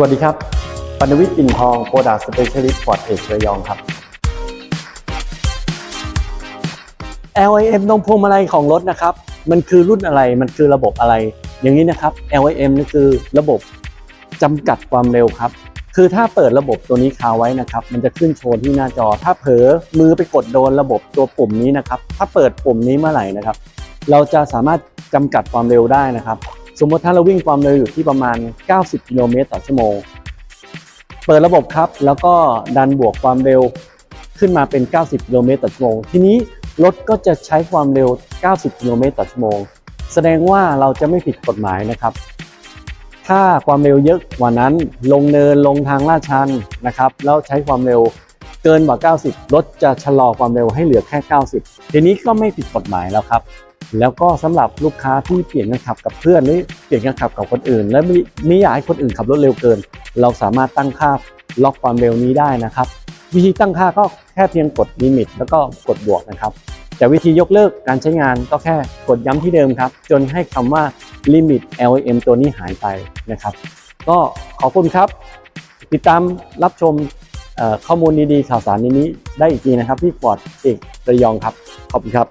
สวัสดีครับปนวิทย์ปิ่นทองโปรดักต์สเปเชียลิสต์ฟอร์ดเอกระยองครับ LIM ตรงพวงมาลัยของรถนะครับ มันคือรุ่นอะไรมันคือระบบอะไร อย่างนี้นะครับ LIM นี่คือระบบจำกัดความเร็วครับ คือถ้าเปิดระบบตัวนี้คาไว้นะครับ มันจะขึ้นโชว์ที่หน้าจอ ถ้าเผลอมือไปกดโดนระบบตัวปุ่มนี้นะครับ ถ้าเปิดปุ่มนี้เมื่อไหร่นะครับ เราจะสามารถจำกัดความเร็วได้นะครับ สมมติถ้าเราวิ่งความเร็วอยู่ที่ประมาณ 90 กิโลเมตรต่อชั่วโมง เปิดระบบครับ แล้วก็ดันบวกความเร็วขึ้นมาเป็น 90 กิโลเมตรต่อชั่วโมง ทีนี้รถก็จะใช้ความเร็ว 90 กิโลเมตรต่อชั่วโมง แสดงว่าเราจะไม่ผิดกฎหมายนะครับ ถ้าความเร็วเยอะกว่านั้น ลงเนินลงทางลาดชันนะครับ แล้วใช้ความเร็วเกินกว่า 90 รถจะชะลอความเร็วให้เหลือแค่ 90 ทีนี้ก็ไม่ผิดกฎหมายแล้วครับ แล้วก็สำหรับลูกค้าที่เปลี่ยนกันขับกับเพื่อนหรือเปลี่ยนกันขับกับคนอื่น และไม่ไม่อยากให้คนอื่นขับรถเร็วเกิน เราสามารถตั้งค่าล็อกความเร็วนี้ได้นะครับ วิธีตั้งค่าก็แค่เพียงกดลิมิต แล้วก็กดบวกนะครับ แต่วิธียกเลิกการใช้งานก็แค่กดย้ำที่เดิมครับ จนให้คำว่าลิมิต LM ตัวนี้หายไปนะครับ ก็ขอบคุณครับ ติดตามรับชมข้อมูลดีๆข่าวสารนี้ได้อีกทีนะครับที่ฟอร์ดเอกระยองครับขอบคุณครับ